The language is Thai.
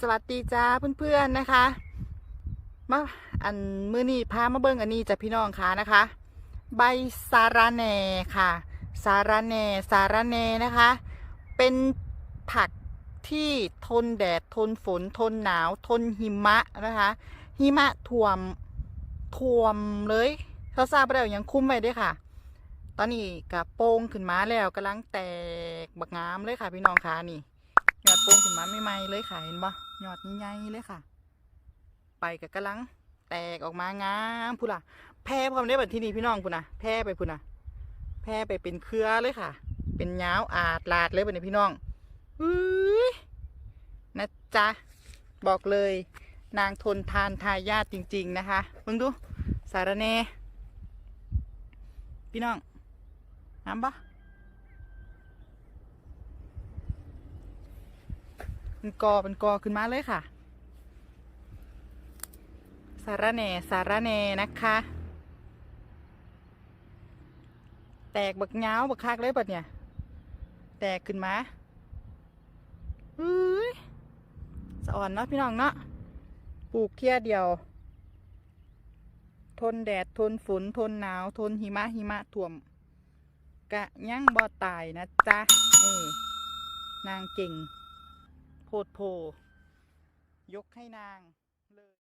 สวัสดีจ้าเพื่อนๆนะคะมาอันมือนี้พามาเบิ่งอันนี้จ้ะพี่น้องค่ะนะคะ ใบสาระแหน่ค่ะ สาระแหน่สาระแหน่นะคะ เป็นผักที่ทนแดดทนฝนทนหนาว ทนหิมะนะคะหิมะท่วมท่วมเลยเขาทราบไปแล้วยังคุ้มไว้ด้วยค่ะ ตอนนี้กับโป่งขึ้นมาแล้วกำลังแตกบักงามเลยค่ะ พี่น้องค่ะนี่ ยอดโป่งขึ้นมาใหม่ๆเลยค่ะเห็นปะยอดใหญ่ๆเลยค่ะ ไปกับกำลัง แตกออกมางามพูดล่ะแพร่พร้อมได้แบบที่นี่พี่น้องพูดนะแพร่ไปพูดนะแพร่ไปเป็นเครือเลยค่ะ เป็นยาวอาดลาดเลยแบบนี้พี่น้องอุ้ยนะจ๊ะบอกเลย นางทนทานทายาทจริง ๆ นะคะมึงดูสารเนพี่น้องน้ำปะ เป็นกอเป็นกอขึ้นมาเลยค่ะ สาระแหน่สาระแหน่นะคะ แตกบักเงาบักคักเลยบัดเนี่ย แตกขึ้นมาอุ้ยสะอ่อนเนาะพี่น้องเนาะปลูกเที่ยเดียว ทนแดดทนฝนทนหนาวทนหิมะหิมะท่วม กะยังบ่ตายนะจ๊ะเออนางเก่ง โพดโพ ยกให้นาง